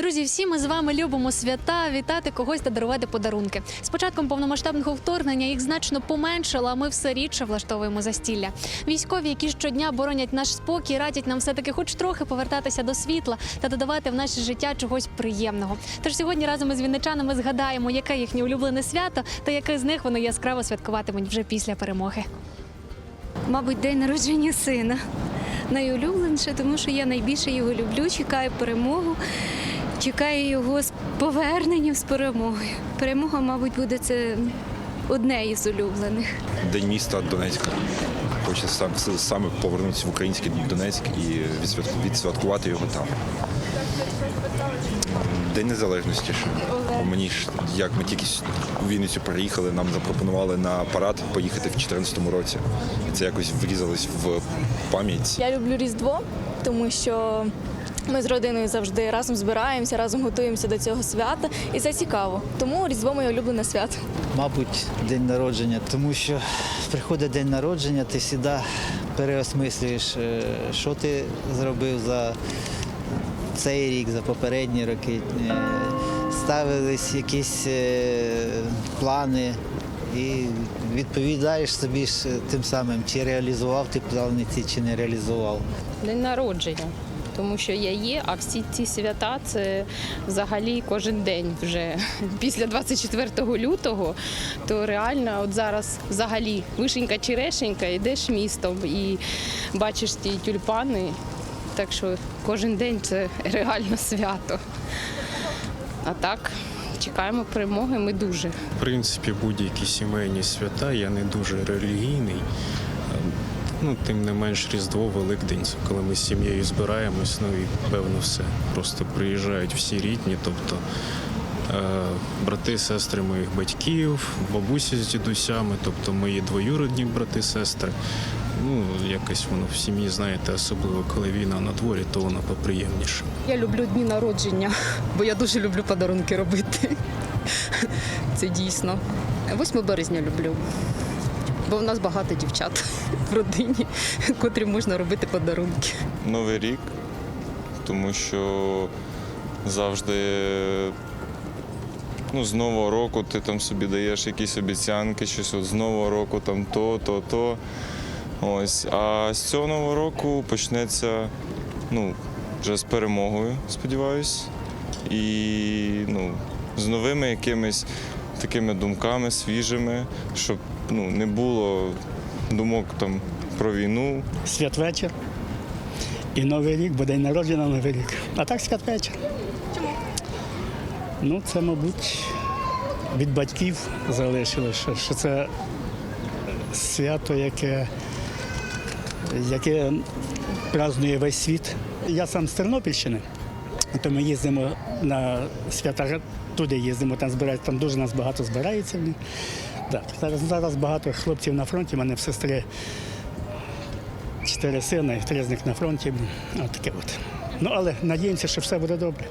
Друзі, всі ми з вами любимо свята, вітати когось та дарувати подарунки. З початком повномасштабного вторгнення їх значно поменшало, а ми все рідше влаштовуємо застілля. Військові, які щодня боронять наш спокій, радять нам все таки хоч трохи повертатися до світла та додавати в наше життя чогось приємного. Тож сьогодні разом із вінничанами згадаємо, яке їхнє улюблене свято та яке з них вони яскраво святкуватимуть вже після перемоги. Мабуть, день народження сина. Найулюбленіше, тому що я найбільше його люблю, чекаю перемогу, чекаю його з поверненням з перемогою. Перемога, мабуть, буде це одне із улюблених. День міста Донецька. Хочеться сам, саме повернутися в український Донецьк і відсвяткувати його там. День незалежності ще. Бо Мені ж, як ми тільки у Вінницю приїхали, нам запропонували на парад поїхати в 2014 році. І це якось врізалось в пам'ять. Я люблю Різдво, тому що ми з родиною завжди разом збираємося, разом готуємося до цього свята, і це цікаво. Тому Різдво моє улюблене свято. Мабуть, день народження, тому що приходить день народження, ти завжди переосмислюєш, е, що ти зробив за цей рік, за попередні роки. Е, Ставились якісь е, плани і відповідаєш собі ж тим самим, чи реалізував ти плани ці, чи не реалізував. День народження. Тому що я є, а всі ці свята це взагалі кожен день вже після 24 лютого, то реально от зараз взагалі вишенька черешенька, йдеш містом і бачиш ті тюльпани. Так що кожен день це реально свято. А так, чекаємо перемоги, ми дуже. В принципі, будь-які сімейні свята, я не дуже релігійний. Ну, тим не менш, Різдво, Великдень, коли ми з сім'єю збираємось, ну і певно все. Просто приїжджають всі рідні, тобто е, брати, сестри моїх батьків, бабусі з дідусями, тобто мої двоюродні брати, сестри. Ну, якось воно в сім'ї, знаєте, особливо коли війна на дворі, то воно поприємніше. Я люблю дні народження, бо я дуже люблю подарунки робити. Це дійсно. 8 березня люблю. Бо в нас багато дівчат в родині, котрі можна робити подарунки. Новий рік, тому що завжди ну, з Нового року ти там собі даєш якісь обіцянки, щось от з Нового року там то, то, то. Ось. А з цього нового року почнеться ну, вже з перемогою, сподіваюсь. І ну, з новими якимись такими думками свіжими, щоб ну, не було думок там про війну, святвечір. І Новий рік, бо день народження Новий рік. А так святвечір. Чому? Ну, це, мабуть, від батьків залишилося, що, що це свято, яке, яке празднує весь світ. Я сам з Тернопільщини, то ми їздимо на свята, туди їздимо, там збирають, там дуже нас багато збирається. Да. Зараз, зараз багато хлопців на фронті, в мене в сестри чотири сини, три з них на фронті. От таке от. Ну але надіємося, що все буде добре.